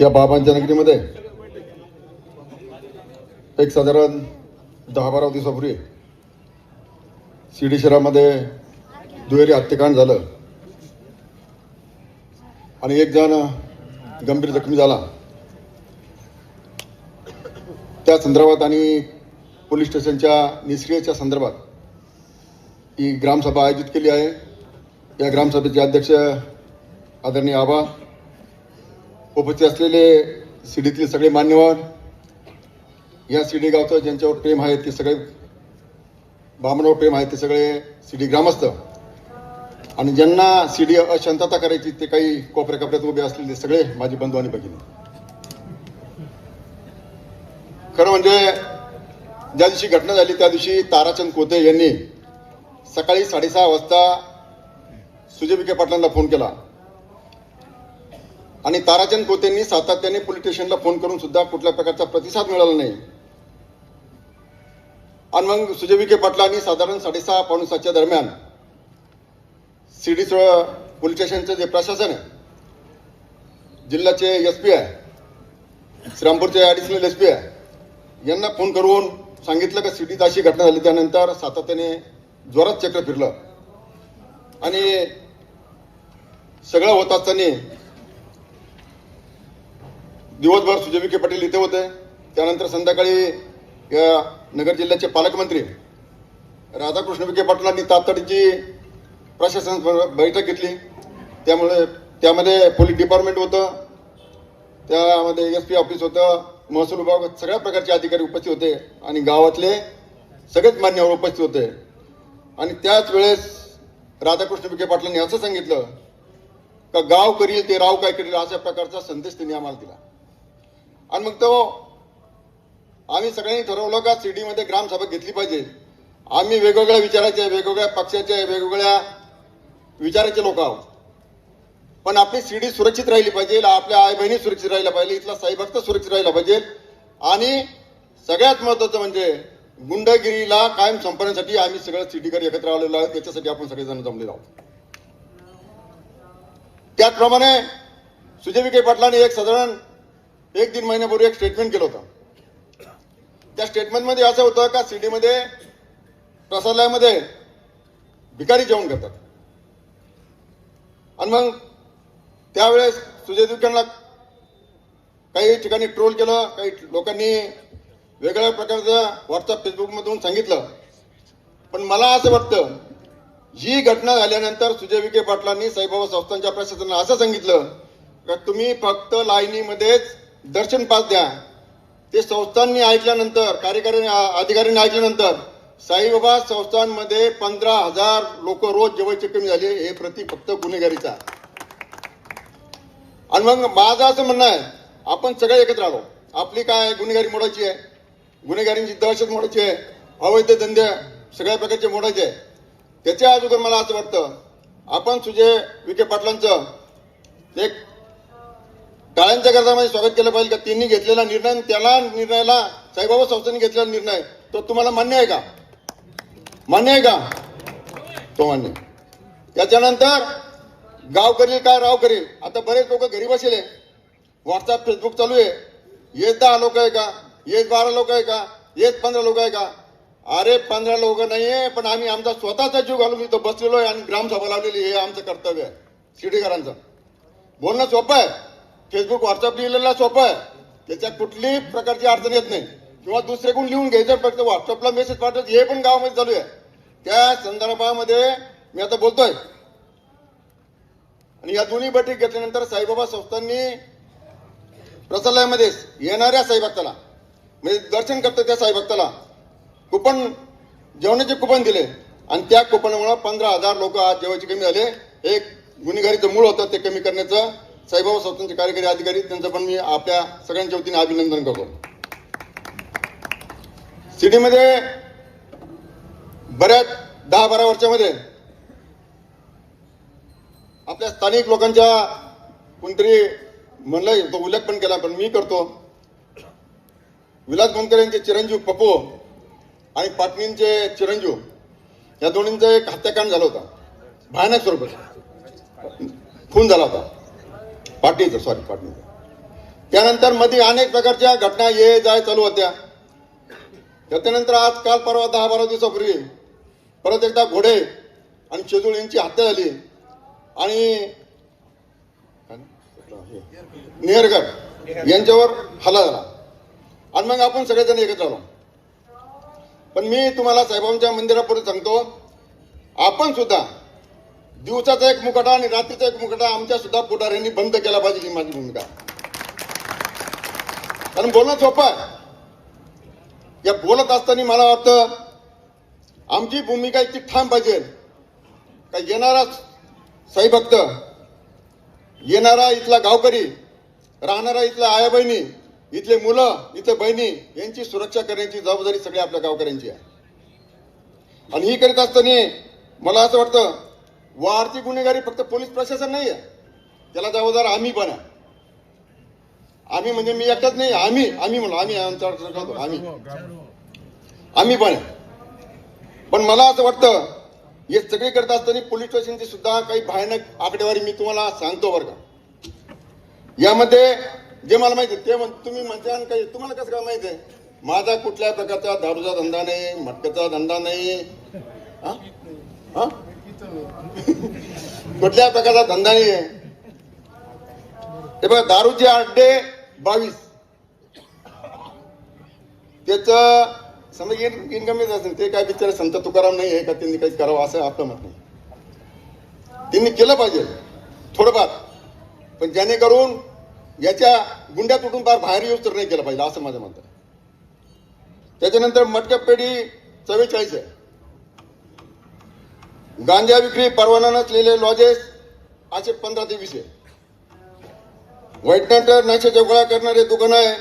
या बाबांच्या नगरीमध्ये एक साधारण दहा बारा दिवसापूर्वी शिर्डी शहरामध्ये दुहेरी हत्याकांड झालं. आणि एक जण गंभीर जखमी झाला. त्या संदर्भात आणि पोलीस स्टेशनच्या निष्क्रियेच्या संदर्भात ही ग्रामसभा आयोजित केली आहे. या ग्रामसभेचे अध्यक्ष आदरणीय आबा उपस्थित असलेले शिडीतील सगळे मान्यवर या शिडी गावचं ज्यांच्यावर प्रेम आहे ते सगळे बामणावर प्रेम आहे ते सगळे शिडी ग्रामस्थ. आणि ज्यांना शिडी अशांतता करायची ते काही कोपऱ्या कपड्यात उभे असलेले सगळे माझे बंधू आणि भगिनी. खरं म्हणजे ज्या दिवशी घटना झाली त्या दिवशी ताराचंद कोते यांनी सकाळी साडेसहा वाजता सुजय विखे पाटलांना फोन केला. आणि ताराचंद कोतेंनी सातत्याने पोलीस स्टेशनला फोन करून सुद्धा कुठल्या प्रकारचा प्रतिसाद मिळाला नाही. आणि मग सुजय विखे पाटलांनी साधारण साडेसहा पावणे सातच्या दरम्यान सिडी पोलीस स्टेशनचं जे प्रशासन आहे जिल्ह्याचे एस पी आहे श्रीरामपूरचे ॲडिशनल एस पी आहे यांना फोन करून सांगितलं का सिटीत अशी घटना झाली. त्यानंतर सातत्याने जोरात चक्र फिरलं. आणि सगळं होत असताना दिवसभर सुजय विखे पाटील इथे होते. त्यानंतर संध्याकाळी या नगर जिल्ह्याचे पालकमंत्री राधाकृष्ण विखे पाटलांनी तातडीची प्रशासन बैठक घेतली. त्यामुळे त्यामध्ये पोलीस डिपार्टमेंट होतं त्यामध्ये एस पी ऑफिस होतं महसूल विभाग सगळ्या प्रकारचे अधिकारी उपस्थित होते आणि गावातले सगळेच मान्यवर उपस्थित होते. आणि त्याच वेळेस राधाकृष्ण विखे पाटलांनी असं सांगितलं का गाव करील ते राव काय करील अशा प्रकारचा संदेश त्यांनी आम्हाला दिला. आणि मग तो आम्ही सगळ्यांनी ठरवलं का सिडीमध्ये ग्रामसभा घेतली पाहिजे. आम्ही वेगवेगळ्या विचाराचे वेगवेगळ्या पक्षाचे वेगवेगळ्या विचाराचे लोक आहोत. पण आपली सिडी सुरक्षित राहिली पाहिजे आपल्या आई बहिणी सुरक्षित राहिल्या पाहिजे इथला साईभक्त सुरक्षित राहिला पाहिजे. आणि सगळ्यात महत्वाचं म्हणजे गुंडगिरीला कायम संपण्यासाठी आम्ही सगळं सिटीकर एकत्र आलेलो आहोत. त्याच्यासाठी आपण सगळेजण जमलेलो आहोत. त्याचप्रमाणे सुजय विखे पाटलांनी एक साधारण एक तीन महिन्यापूर्वी एक स्टेटमेंट केलं होतं. त्या स्टेटमेंटमध्ये असं होतं का सिटीमध्ये प्रसादालयामध्ये भिकारी जेवण करतात. आणि मग त्यावेळेस सुजय विखेंना काही ठिकाणी ट्रोल केलं काही लोकांनी वेगळ्या प्रकारचं व्हॉट्सअप फेसबुकमधून सांगितलं. पण मला असं वाटतं ही घटना झाल्यानंतर सुजय विखे पाटलांनी साईबाबा संस्थांच्या प्रशासनाला असं सांगितलं का तुम्ही फक्त लाईनीमध्येच दर्शन पास द्या. ते संस्थांनी ऐकल्यानंतर कार्यकारी अधिकाऱ्यांनी ऐकल्यानंतर साईबाबा संस्थांमध्ये पंधरा हजार लोक रोज जेवायचे कमी झाले हे प्रति फक्त गुन्हेगारीचा. आणि मग माझं असं म्हणणं आहे आपण सगळे एकत्र आलो. आपली काय गुन्हेगारी मोडायची आहे? गुन्हेगारींची दहशत मोडायची आहे? अवैध धंदे सगळ्या प्रकारचे मोडायचे आहे? त्याच्या अगोदर मला असं वाटतं आपण सुजय विखे पाटलांचं एक काळ्यांच्या गरजामध्ये स्वागत केलं पाहिजे. का त्यांनी घेतलेला निर्णय त्याला निर्णयाला साईबाबा संस्थेने घेतलेला निर्णय तो तुम्हाला मान्य आहे का? मान्य आहे का? तो मान्य त्याच्यानंतर गाव करील काय राव करील? आता बरेच लोक घरी बसले व्हॉट्सअप फेसबुक चालू आहे. येत दहा लोक आहे का? येत बारा लोक आहे का? येत पंधरा लोक आहे का? अरे पंधरा लोक नाहीये पण आम्ही आमचा स्वतःचा जीव घालून इथं बसलेलो आहे आणि ग्रामसभा लावलेली हे आमचं कर्तव्य आहे. शिर्डीकरांचं. बोलणं सोपं आहे. फेसबुक व्हॉट्सअप लिहिलेला सोपं आहे. त्याच्यात कुठलीही प्रकारची अडचण येत नाही. किंवा दुसरे कोण लिहून घ्यायचं फक्त व्हॉट्सअपला मेसेज पाठवायचं हे पण गावामध्ये चालू आहे. त्या संदर्भामध्ये मी आता बोलतोय. आणि या दोन्ही बैठक घेतल्यानंतर साईबाबा संस्थांनी प्रसालयामध्ये येणाऱ्या साईभक्ताला म्हणजे दर्शन करतो त्या साईभक्ताला कुपन जेवणाचे कुपन दिले. आणि त्या कुपनामुळे पंधरा हजार लोक आज जेवायचे कमी झाले. एक गुन्हेगारीचं मूळ होतं ते कमी करण्याचं. साईबाबा स्वतंत्र कार्यकारी अधिकारी त्यांचं पण मी आपल्या सगळ्यांच्या वतीने अभिनंदन करतो. सिटीमध्ये बऱ्याच दहा बारा वर्षामध्ये आपल्या स्थानिक लोकांच्या कोणतरी म्हणलं तो उल्लेख पण केला पण मी करतो. विलास गोंदकर यांचे चिरंजीव पप्पू आणि पाटणींचे चिरंजीव या दोन्हींचा एक हत्याकांड झाला होता. भयानक स्वरूपाचा खून झाला होता. पाटणीचा सॉरी पाटणीचा त्यानंतरमध्ये अनेक प्रकारच्या घटना ये जाय चालू होत्या. त्याच्यानंतर आज काल परवा दहा बारा दिवसापूर्वी परत एकदा घोडे आणि शेजूळ यांची हत्या झाली. आणि नेहरगड यांच्यावर हल्ला झाला. आणि मग आपण सगळेजण एकत्र आलो. पण मी तुम्हाला साहेबांच्या मंदिरापुढे सांगतो आपण सुद्धा दिवसाचा एक मुकाटा आणि रात्रीचा एक मुकाटा आमच्या सुद्धा पुढाऱ्यांनी बंद केला पाहिजे ही माझी भूमिका. कारण बोलणं सोपं आहे. या बोलत असताना मला वाटतं आमची भूमिका इतकी ठाम पाहिजे. का येणारा साई भक्त येणारा इथला गावकरी राहणारा इथला आया बहिणी इथले मुलं इथले बहिणी यांची सुरक्षा करण्याची जबाबदारी सगळ्या आपल्या गावकऱ्यांची आहे. आणि ही करीत असताना मला असं वाटतं वाढती गुन्हेगारी फक्त पोलीस प्रशासन नाही आहे त्याला जबाबदार आम्ही पण आहे. आम्ही म्हणजे मी एकटाच नाही आम्ही आम्ही म्हणलो आम्ही आमच्या आम्ही. आम्ही पण आहे. पण मला असं वाटतं हे सगळे करत असताना पोलीस स्टेशनची सुद्धा काही भयानक आकडेवारी मी तुम्हाला सांगतो बरं का. यामध्ये जे मला माहिती आहे, ते म्हण तुम्ही म्हणता काही तुम्हाला कसं काय माहिती आहे? माझा कुठल्या प्रकारचा दारूचा धंदा नाही मटक्याचा धंदा नाही. हा? हा? कुठल्या प्रकारचा धंदा नाही आहे हे बघा दारूचे अड्डे बावीस. त्याच समज इन्कम येत असेल ते काय बिचारे संत तुकाराम नाही आहे का? त्यांनी काही करावं असं आपलं मत नाही. त्यांनी केलं पाहिजे थोडंफार. पण जेणेकरून याच्या गुंड्यात तुटून फार बाहेर येऊच तर नाही केलं पाहिजे असं माझं मत त्याच्यानंतर मटक्या पेढी चव्वेचाळीस आहे. गांजा विक्री परवाना नसलेले लॉजेस असे पंधरा ते वीस आहे वैटनंतर नशाच्या गोळा करणारे दुकान आहे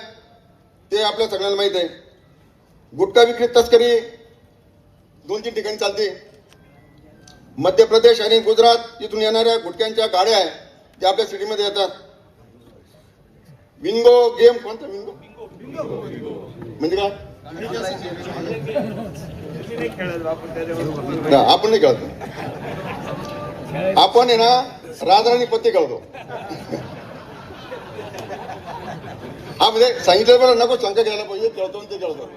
ते आपल्या सगळ्यांना माहीत आहे गुटखा विक्री तस्करी दोन तीन ठिकाणी चालते मध्य प्रदेश आणि गुजरात इथून येणाऱ्या गुटख्यांच्या गाड्या आहे त्या आपल्या सिटीमध्ये येतात विंगो गेम कोणता विंगो म्हणजे काय ना, आपण नाही कळत आपण आहे ना राजराणी पत्ते कळतो हा म्हणजे सांगितलं बरं नको शंका घ्यायला पाहिजे कळतो आणि ते कळतो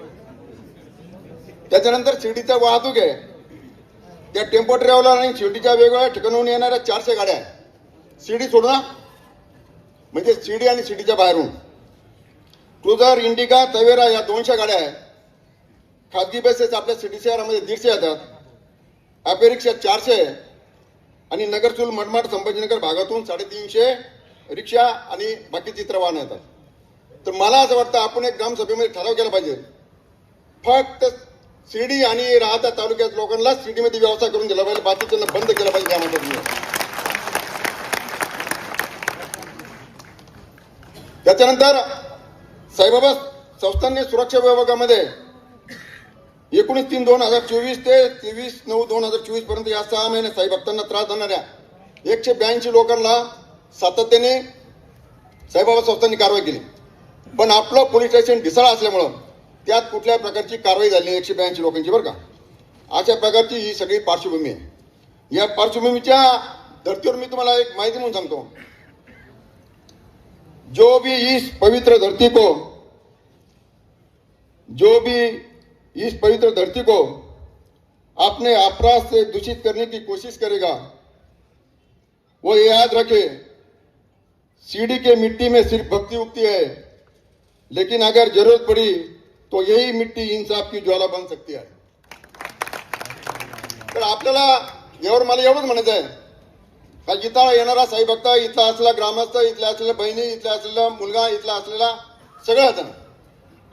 त्याच्यानंतर शिर्डीचा वाहतूक आहे. त्या टेम्पो ट्रॅव्हलर आणि शिर्डीच्या वेगवेगळ्या ठिकाणाहून येणाऱ्या चारशे गाड्या आहेत. शिर्डी सोडू ना. म्हणजे शिर्डी आणि शिर्डीच्या बाहेरून. क्रुझर इंडिका तवेरा या दोनशे गाड्या आहेत. खाजगी बसेस आपल्या सिटी शहरामध्ये दीडशे येतात. ॲपेरिक्षा चारशे आणि नगरचूल मनमाड संभाजीनगर भागातून साडेतीनशे रिक्षा आणि बाकी इतर येतात. तर मला असं वाटतं आपण एक ग्रामसभेमध्ये ठराव केला पाहिजे. फक्त शिर्डी आणि राहता तालुक्यात लोकांना शिर्डीमध्ये व्यवसाय करून दिला पाहिजे बाकीच्यांना बंद केलं पाहिजे ग्रामामध्ये त्याच्यानंतर साईबाबा संस्थांनी सुरक्षा विभागामध्ये एकोणीस तीन दोन हजार चोवीस ते तेवीस नऊ दोन हजार चोवीसपर्यंत या सहा महिने साई भक्तांना त्रास देणाऱ्या एकशे ब्याऐंशी लोकांना सातत्याने साईबाबा संस्थांनी कारवाई केली. पण आपलं पोलीस स्टेशन ढिसाळ असल्यामुळं त्यात कुठल्या प्रकारची कारवाई झाली नाही एकशे ब्याऐंशी लोकांची बरं का. अशा प्रकारची ही सगळी पार्श्वभूमी आहे. या पार्श्वभूमीच्या धर्तीवर मी तुम्हाला एक माहिती म्हणून सांगतो. जो भी इस पवित्र धरती को जो भी इस पवित्र धरती को अपने अपराध से दूषित करने की कोशिश करेगा। वो ये याद रखे सीढ़ी के मिट्टी में सिर्फ भक्ति उगती है लेकिन अगर जरूरत पड़ी तो यही मिट्टी इंसाफ की ज्वाला बन सकती है। तर आपल्याला यावर मला एवढंच म्हणायचं आहे का इथं येणारा साई भक्त इथला असलेला ग्रामस्थ इथल्या असलेल्या बहिणी इथल्या असलेला मुलगा इथला असलेला सगळं जण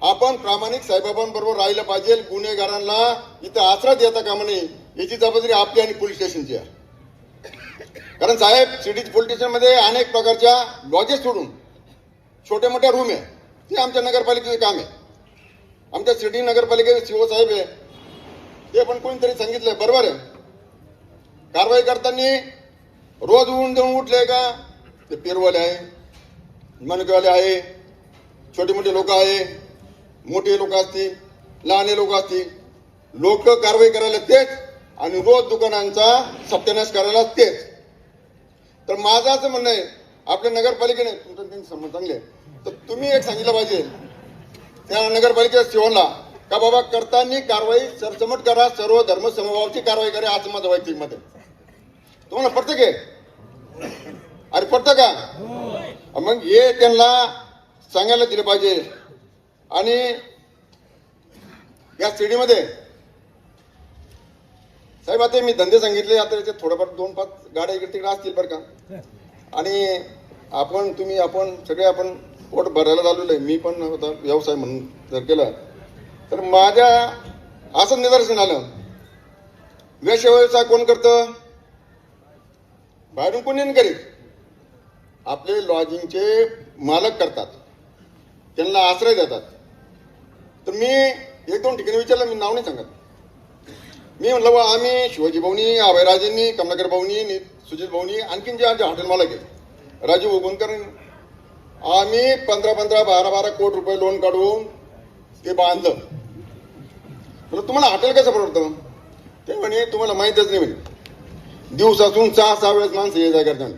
आपण प्रामाणिक साईबाबांबरोबर राहिलं पाहिजे. गुन्हेगारांना इथं आसरा देता कामा नये. याची जबाबदारी आपली आणि पोलीस स्टेशनची आहे. कारण साहेब सिटी पोलीस स्टेशनमध्ये अनेक प्रकारच्या लॉजेस सोडून छोट्या मोठ्या रूम आहे. ते आमच्या नगरपालिकेचं काम आहे. आमच्या सिटी नगरपालिकेचे सीओ साहेब आहे. ते पण कोणीतरी सांगितलंय बरोबर आहे. कारवाई करताना रोज ऊन देऊन उठले का? ते पेरवाले आहे मनकेवाले आहे छोटे मोठे लोक आहे. मोठे लोक असतील लहाने लोक असतील लोक कारवाई करायला तेच आणि रोज दुकानांचा सत्यानाश करायला तेच. तर माझं असं म्हणणं आहे आपल्या नगरपालिकेने तुमचं त्यांनी समज चांगले तर तुम्ही एक सांगितलं पाहिजे त्या नगरपालिकेच्या सेवनला का बाबा करताना कारवाई सरसमट करा सर्व धर्म समभावाची कारवाई करा आज माझं व्हायची मत तुम्हाला पडतं के? अरे पडतं का? मग हे त्यांना सांगायला दिलं पाहिजे आणि या सीडीमध्ये साहेब आता मी धंदे सांगितले आता त्याच्यात थोडंफार दोन पाच गाड्या इकडे तिकडे असतील बरं का. आणि आपण तुम्ही आपण सगळे आपण पोट भरायला झालेलो आहे. मी पण होता व्यवसाय म्हणून जर केलं तर माझ्या असं निदर्शन आलं. वेश व्यवसाय कोण करतं? बाहेरून कोणी करीत आपले लॉजिंगचे मालक करतात. त्यांना आश्रय देतात. तर मी एक दोन ठिकाणी विचारलं मी नाव नाही सांगत. मी म्हणलं बा आम्ही शिवाजी भाऊनी अभयराजेंनी कमलाकर भाऊनी सुजित भाऊनी आणखीन जे आमच्या हॉटेल गेले आहे राजू ओगोनकर आम्ही पंधरा पंधरा बारा बारा कोटी रुपये लोन काढून ते बांधलं. म्हणलं तुम्हाला हॉटेल कसं परवडतं? ते म्हणे तुम्हाला माहीतच नाही म्हणे. दिवसातून सहा सहा वेळेस माणसं ये जाय करतात.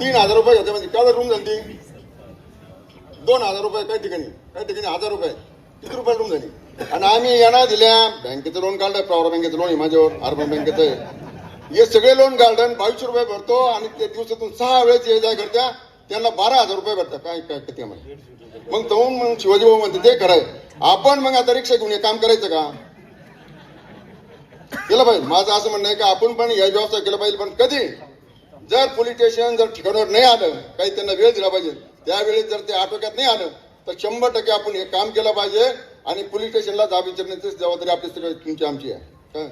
तीन हजार रुपये घेते म्हणजे काय रूम झाली दोन हजार रुपये काही ठिकाणी. काही ठिकाणी हजार रुपये किती रुपये लोन झाली आणि आम्ही यांना दिल्या बँकेचं लोन काढलं पॉवर बँकेचं लोन आहे माझ्यावर अर्बन बँकेचं आहे हे सगळे लोन काढलं बावीसशे रुपये भरतो आणि ते दिवसातून सहा वेळेस ये जाय करत्या त्यांना बारा हजार रुपये भरतात. काय काय किती आम्हाला मग तो मग शिवाजी भाऊ म्हणते ते खरंय आपण मग आता रिक्षा घेऊन हे काम करायचं का? केलं पाहिजे. माझं असं म्हणणं आहे की आपण पण या व्यवसाय केला पाहिजे पण कधी? जर पोलीस स्टेशन जर ठिकाणावर नाही आलं काही त्यांना वेळ दिला पाहिजे त्यावेळी जर ते आटोक्यात नाही आलं तर शंभर टक्के आपण हे काम केलं पाहिजे आणि पोलीस स्टेशनला जाब विचारण्याची जबाबदारी आपली सगळी तुमची आमची आहे. काय?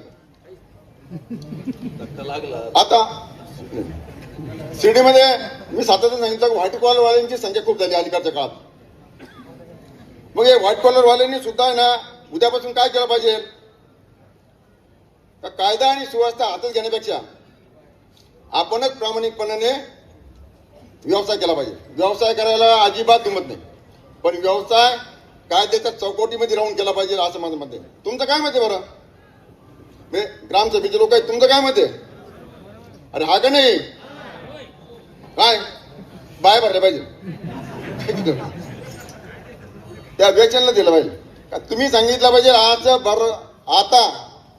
आता शिर्डीमध्ये मी सातत्याने सांगितलं व्हाईट कॉलर वाल्यांची संख्या खूप झाली अलीकडच्या काळात. मग हे व्हाईट कॉलर वाल्यांनी सुद्धा ना उद्यापासून काय केलं पाहिजे? कायदा आणि सुव्यवस्था हातात घेण्यापेक्षा आपणच प्रामाणिकपणाने व्यवसाय केला पाहिजे. व्यवसाय करायला अजिबात दुमत नाही. पण व्यवसाय कायद्याच्या चौकटीमध्ये राहून केला पाहिजे असं माझं मत आहे. तुमचं काय मत आहे बरं? ग्रामसभेचे लोक आहेत तुमचं काय मत आहे? अरे हा का नाही? काय? बाय भरले पाहिजे. त्या वेचनला दिलं पाहिजे. का तुम्ही सांगितलं पाहिजे आज भर आता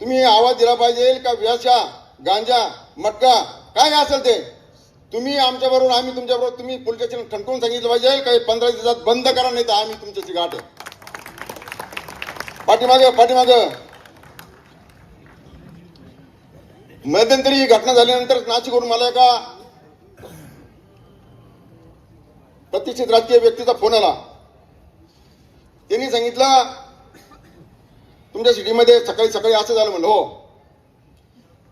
तुम्ही आवाज दिला पाहिजे का व्याशा गांजा मटका काय असेल ते? तुम्ही आमच्या बरोबर आम्ही तुमच्याबरोबर तुम्ही पोलीस स्टेशन ठणकून सांगितलं पाहिजे काही पंधरा दिवसात बंद करा नाही तर आम्ही तुमच्याशी गाठ आहे. पाठीमागे पाठीमाग. मध्यंतरी ही घटना झाल्यानंतर नाशिकवरून मला एका प्रतिष्ठित राजकीय व्यक्तीचा फोन आला. त्यांनी सांगितलं तुमच्या सिटीमध्ये सकाळी सकाळी असं झालं म्हणलं हो.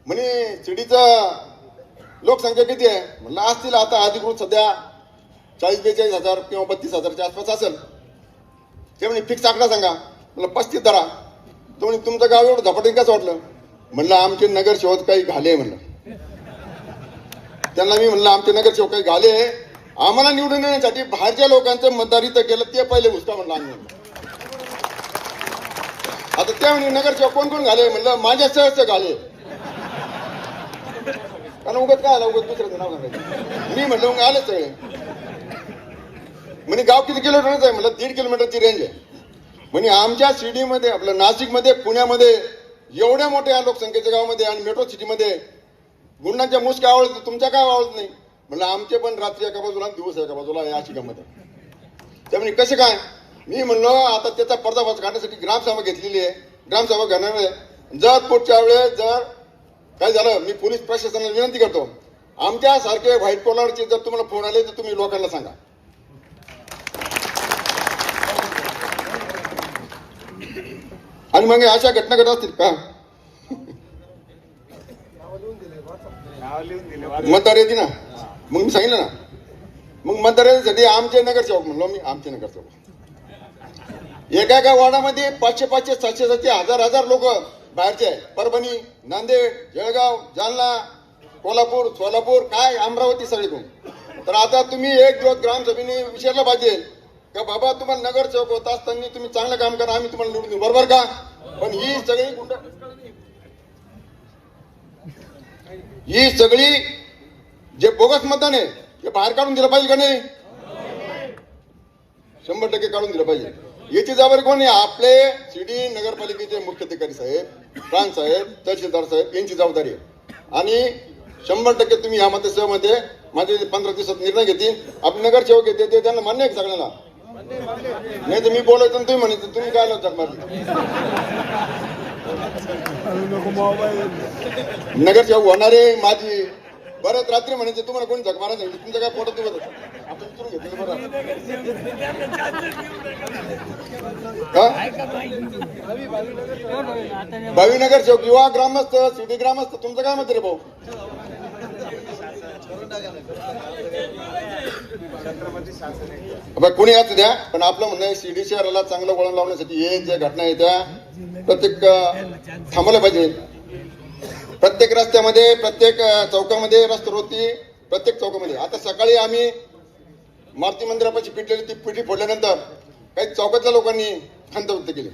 म्हणे सिटीचं लोकसंख्या किती आहे? म्हणलं असतील आता अधिकृत सध्या चाळीस बेचाळीस हजार किंवा बत्तीस हजारच्या आसपास असेल. ते म्हणे फिक्स आकडा सांगा. म्हणलं पस्तीस धरा. तो म्हणे तुमचं गाव एवढं झपाटीने कसं वाटलं? म्हणलं आमचे नगरसेवक काही घाले म्हणलं. त्यांना मी म्हणलं आमचे नगरसेवक काही घाले आम्हाला निवडून येण्यासाठी बाहेरच्या लोकांचं मतदार इथं केलं ते पहिले घुसका म्हणलं आम्ही. आता त्या म्हणे नगरसेवक कोण कोण घाले? म्हणलं माझ्या सहज घाले. कारण उगत काय आला? उगत दुसऱ्याचं नाव सांगायचं. मी म्हणलं मग आले सगळे म्हणे गाव किती किलोमीटरच आहे? म्हटलं दीड किलोमीटरची रेंज आहे. म्हणे आमच्या सिटीमध्ये आपलं नाशिकमध्ये पुण्यामध्ये एवढ्या मोठ्या लोकसंख्येच्या गावामध्ये आणि मेट्रो सिटीमध्ये गुंडांच्या मुसक्या आवडत तुमच्या काय आवडत नाही? म्हणलं आमचे पण रात्री एका बाजूला आणि दिवस एका बाजूला या शिकामध्ये त्या म्हणे त्यामुळे कसे काय? मी म्हणलो आता त्याचा पर्दाफाश काढण्यासाठी ग्रामसभा घेतलेली आहे. ग्रामसभा घेणार आहे. जर पुढच्या वेळेस जर काय झालं? मी पोलीस प्रशासनाला विनंती करतो. आमच्या सारखे व्हाईट कॉलरचे जर तुम्हाला फोन आले तर तुम्ही लोकांना सांगा. आणि मग अशा घटना घडत असतील का? मतदार येते ना? मग मी सांगितलं ना. मग मतदार येण्यासाठी आमचे नगरसेवक म्हणलो मी आमचे नगरसेवक. एका एका वार्डामध्ये पाचशे पाचशे सातशे सातशे हजार हजार लोक बाहेरचे आहे परभणी नांदेड जळगाव जालना कोल्हापूर सोलापूर काय अमरावती सगळीकडून. तर आता तुम्ही एक दिवस ग्रामसभेने विचारलं पाहिजे का बाबा तुम्हाला नगरसेवक होत असताना तुम्ही चांगलं काम करा आम्ही तुम्हाला निवडून देऊ. बरोबर का? पण ही सगळी गुंड ही सगळी जे बोगस मतदान आहे ते बाहेर काढून दिलं पाहिजे का नाही? शंभर टक्के काढून दिलं पाहिजे. याची जबाबदारी कोण आहे? आपले शिर्डी नगरपालिकेचे मुख्य अधिकारी साहेब. प्राण साहेब तहसीलदार साहेब यांची जबाबदारी आहे. आणि शंभर टक्के तुम्ही यामध्ये सहमत आहे माझे पंधरा दिवसात निर्णय घेतील. आपले नगरसेवक येते ते त्यांना मान्य आहे सगळ्यांना. नाही तर मी बोलायचं तुम्ही म्हणायचं तुम्ही काय लावतात नगरसेवक होणारे माझी बरं रात्री म्हणायचे तुम्हाला कोणी झक मारा सांगितलं तुमच्या काय पोटात दुखत होतं? आपण विचारून घेतलं बरं हा? भावी नगरसेवक युवा ग्रामस्थ सिटी ग्रामस्थ तुमचं काय मत रे भाऊ कोणी असू द्या पण आपलं म्हणणं आहे शिर्डी शहराला चांगलं वळण लावण्यासाठी हे ज्या घटना आहेत त्या प्रत्येक थांबवल्या पाहिजे प्रत्येक रस्त्यामध्ये प्रत्येक चौकामध्ये चौकामध्ये होती प्रत्येक चौकामध्ये. आता सकाळी आम्ही मारुती मंदिरापाशी पिटलेली ती पिठी फोडल्यानंतर काही चौकातल्या लोकांनी खंत व्यक्त केली.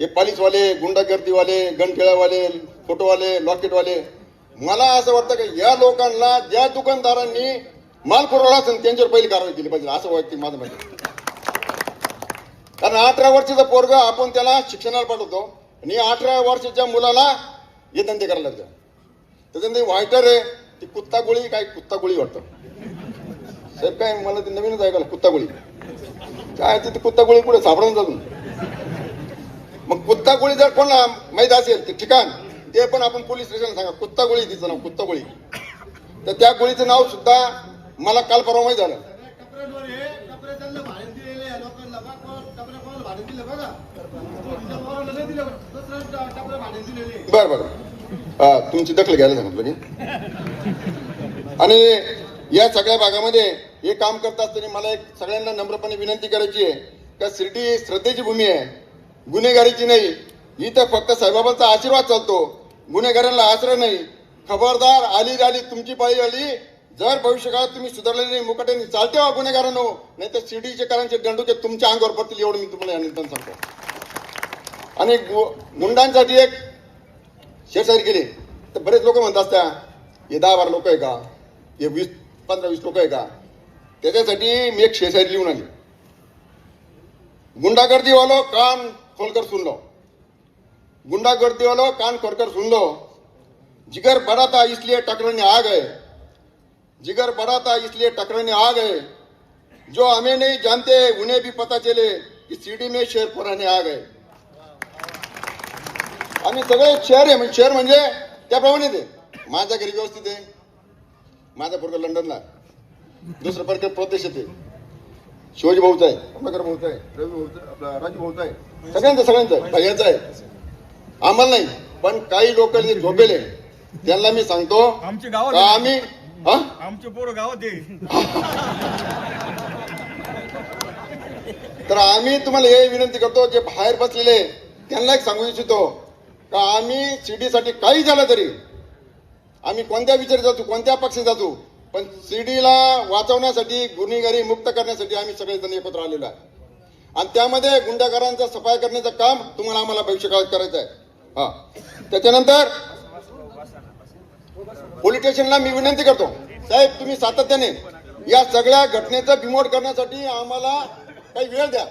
हे पालिसवाले गुंडागर्दीवाले गणखेळावाले फोटोवाले लॉकेटवाले मला असं वाटतं की या लोकांना ज्या दुकानदारांनी माल पुरवला असेल त्यांच्यावर पहिली कारवाई केली पाहिजे असं वैयक्तिक माझं म्हणजे कारण अठरा वर्षाचा पोरग आपण त्याला शिक्षणाला पाठवतो आणि अठरा वर्षाच्या मुलाला हे धंदे करायला लागतात त्याच्यानंतर व्हायटर आहे ती कुत्ता गोळी काय कुत्ता गोळी वाटतं? साहेब काय मला ते नवीनच ऐकायला कुत्ता गोळी काय ते कुत्ता गोळी कुठे सापडून जातो? मग कुत्ता गोळी जर कोणाला माहीत असेल ते ठिकाण ते पण आपण पोलीस स्टेशनला सांगा कुत्ता गोळी तिचं नाव कुत्ता गोळी तर त्या गोळीचं नाव सुद्धा मला काल परवा माहीत झालं. बरं बरं. हा, तुमची दखल घ्यायला सांगतो मी आणि या सगळ्या भागामध्ये हे काम करत असताना मला एक सगळ्यांना नम्रपणे विनंती करायची आहे. का शिर्डी ही श्रद्धेची भूमी आहे. गुन्हेगारीची नाही. इथं फक्त साईबाबांचा आशीर्वाद चालतो. गुन्हेगारांना आश्रय नाही. खबरदार आली राली तुमची पाळी आली. जर भविष्यकाळात तुम्ही सुधारले नाही मुकाट्याने चालते वा गुन्हेगारांनो. नाही तर शिर्डीचे कारांचे दंडुके तुमच्या अंगावर पडतील एवढं मी तुम्हाला या निमित्तानं सांगतो. आणि गुंडांसाठी एक शेरशाही केली तर बरेच लोक म्हणतात त्या हे दहा बारा लोक आहे का? हे वीस पंधरा वीस लोक आहे का? त्याच्यासाठी मी एक शेरशायरी लिहून आली गुंडागर्दीवालो कान खोलकर सुन लो. गुंडागर्दी कान खोलकर सुन लो. जिगर बड़ा था इसलिए टकराने आ गए. जिगर बड़ा था इसलिए टकराने आ गए. जो हमें नहीं जानते उन्हें भी पता चले कि सीढ़ी में शेर पुराने आ गए। आम्ही सगळे शहर आहे म्हणजे शहर म्हणजे त्याप्रमाणे ते. माझ्या घरी व्यवस्थित आहे. माझा पोरगा लंडनला. दुसरं प्रकार प्रदेश येते. शिवाजी भाऊचा आहे. रत्नाकर भाऊचा आहे रवी भाऊचा आहे, आपला राजू भाऊचा आहे. सगळ्यांचं सगळ्यांचं आहे. भैयाचं आहे. आम्हाला नाही. पण काही लोक जे झोपेले त्यांना मी सांगतो आमची गावात का आम्ही हा? आमचे पोरं गावात आहे तर आम्ही तुम्हाला हे विनंती करतो जे बाहेर बसलेले त्यांना एक सांगू इच्छितो. का आम्ही सीडीसाठी काही झालं तरी आम्ही कोणत्या विचार जातो कोणत्या पक्षात जातो पण सीडीला वाचवण्यासाठी गुन्हेगारी मुक्त करण्यासाठी आम्ही सगळेजण एकत्र आलेलो आहे. आणि त्यामध्ये गुंडागारांचा सफाई करण्याचं काम तुम्हाला आम्हाला भविष्यकाळात करायचं आहे. हा. त्याच्यानंतर पोलीस स्टेशनला मी विनंती करतो साहेब तुम्ही सातत्याने या सगळ्या घटनेचं बिमोड करण्यासाठी आम्हाला काही वेळ द्या.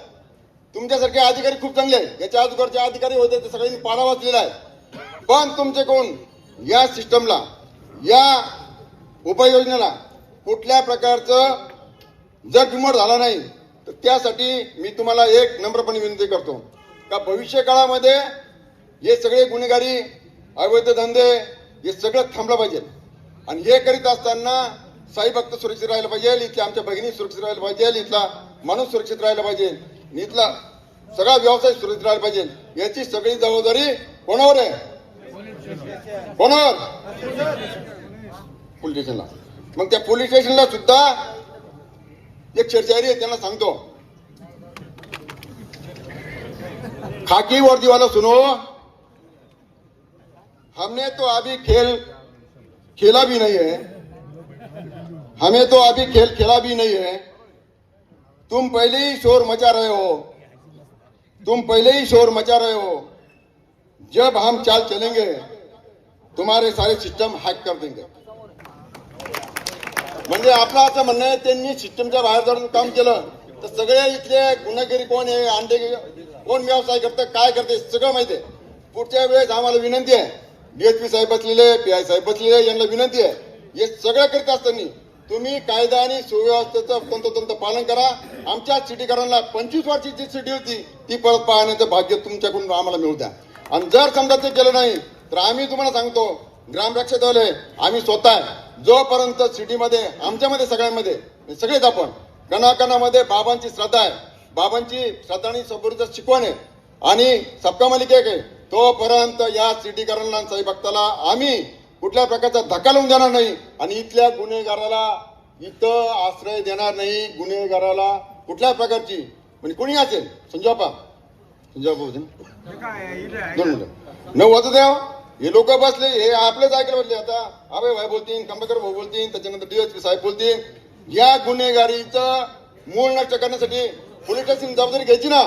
तुमच्यासारखे अधिकारी खूप चांगले आहेत. याच्या अगोदरचे अधिकारी होते ते सगळ्यांनी पारा वाचलेला आहे. पण तुमचे कोण या सिस्टमला या उपाययोजनेला कुठल्या प्रकारचं जर बिमोड झाला नाही तर त्यासाठी मी तुम्हाला एक नम्रपणे विनंती करतो. का भविष्य काळामध्ये हे सगळे गुन्हेगारी अवैध धंदे हे सगळं थांबलं पाहिजे. आणि हे करीत असताना साई भक्त सुरक्षित राहायला पाहिजे इथल्या आमच्या भगिनी सुरक्षित राहायला पाहिजे इथला माणूस सुरक्षित राहायला पाहिजे. नीतला सगळा व्यवसाय सुरळीत राहिला पाहिजे. याची सगळी जबाबदारी कोणावर आहे? कोणावर? पोलीस स्टेशनला. मग त्या पोलीस स्टेशनला सुद्धा एक चर्चारी आहे त्यांना सांगतो. खाकी वर्दी वाला सुनो. हमने तो अभी खेल खेला भी नहीं है. हमें तो अभी खेल खेला भी नहीं है. तुम पहले ही शोर मचा रहे हो। तुम पहले ही शोर मचा रहे हो। जब हम चाल चलेंगे तुम्हारे सारे सिस्टम हॅक कर देंगे। म्हणजे आपलं असं म्हणणं आहे त्यांनी सिस्टमच्या बाहेर जाऊन काम केलं तर सगळे इथले गुन्हेगिरी कोण आहे अंडे कोण व्यवसाय करतं काय करते सगळं माहिती आहे. पुढच्या वेळेस आम्हाला विनंती आहे. डीएसपी साहेब बसलेले पी आय साहेब बसलेले यांना विनंती आहे. हे सगळं करीत असताना तुम्ही कायदा आणि सुव्यवस्थेचं तंतोतंत पालन करा. आमच्या सिटीकरांना पंचवीस वर्षाची जी सिटी होती ती परत पाहण्याचं भाग्य तुमच्याकडून आम्हाला मिळू द्या. आणि जर समजा ते केलं नाही तर आम्ही तुम्हाला सांगतो ग्रामरक्षक दल आम्ही स्वतः जोपर्यंत सिटीमध्ये आमच्यामध्ये सगळ्यांमध्ये सगळेच आपण कणाकणामध्ये बाबांची श्रद्धा आहे. बाबांची श्रद्धा आणि समृद्ध शिकवण आहे. आणि सबका मालिक आहे. तोपर्यंत या सिटीकरांना साई भक्ताला आम्ही कुठल्या प्रकारचा धक्का लावून देणार नाही. आणि इथल्या गुन्हेगाराला इथं आश्रय देणार नाही गुन्हेगाराला कुठल्या प्रकारची. म्हणजे कोणी असेल? संजोपा संजोपा नऊ ना? दोन मिनिटं. द्या हो. हे. लोक बसले हे आपलेच ऐकायला बसले. आता अभय भाई बोलतील कंबेकर भाऊ बोलतील त्याच्यानंतर डीएसपी साहेब बोलतील. या गुन्हेगारीचं मूळ नष्ट करण्यासाठी पोलीस स्टेशन जबाबदारी घ्यायची ना?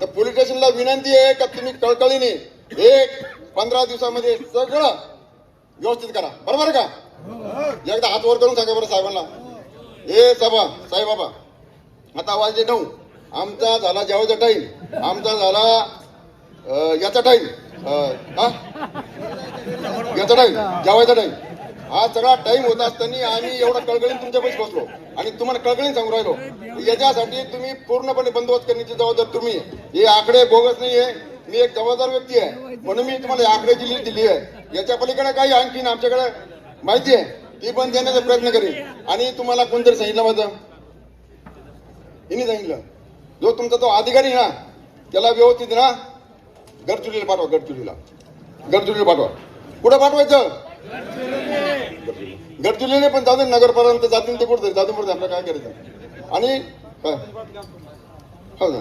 तर पोलीस स्टेशनला विनंती आहे का तुम्ही कळकळीने एक पंधरा दिवसामध्ये सगळं व्यवस्थित करा. बरोबर का? एकदा हात वर करून सांगा बरं साहेबांना. हे सभा साहेब बाबा आता वाजले नऊ. आमचा झाला जेवायचा टाईम आमचा झाला याचा टाईम याचा टाईम जेवायचा टाईम हा सगळा टाइम होत असताना आम्ही एवढा कळकळीन तुमच्या पैसे बसलो. आणि तुम्हाला कळकळीन सांगू राहिलो. याच्यासाठी तुम्ही पूर्णपणे बंदोबस्त करण्याची जबाबदार तुम्ही. हे आकडे बोगस नाही आहे मी एक जबाबदार व्यक्ती आहे. म्हणून मी तुम्हाला या आकड्याची लिस्ट दिली आहे. याच्या पलीकडे काही आणखीन आमच्याकडे माहिती आहे. ती पण देण्याचा प्रयत्न करेल आणि तुम्हाला कोणतरी सांगितलं माझं? हिने सांगितलं. जो तुमचा तो अधिकारी ना त्याला व्यवस्थित ना गडचुलीला पाठवा गडचुलीला गडचुलीला पाठवा. कुठं पाठवायचं? गडचुलीने पण जाऊ दे नगरपर्यंत जातील ते कुठं जाऊ दे पुढे आपलं काय करायचं? आणि हो ना.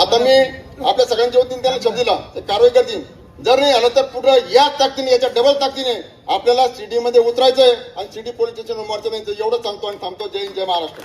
आता मी आपल्या सगळ्यांच्या वतीने त्याला शब्द दिला. ते कारवाई करतील. जर नाही आलं तर पुढं याच ताकदीने याच्या डबल ताकदीने आपल्याला सीडी मध्ये उतरायचंय. आणि सीडी पोलीस स्टेशन मोर्चा नाही एवढं सांगतो आणि थांबतो. जय हिंद जय महाराष्ट्र.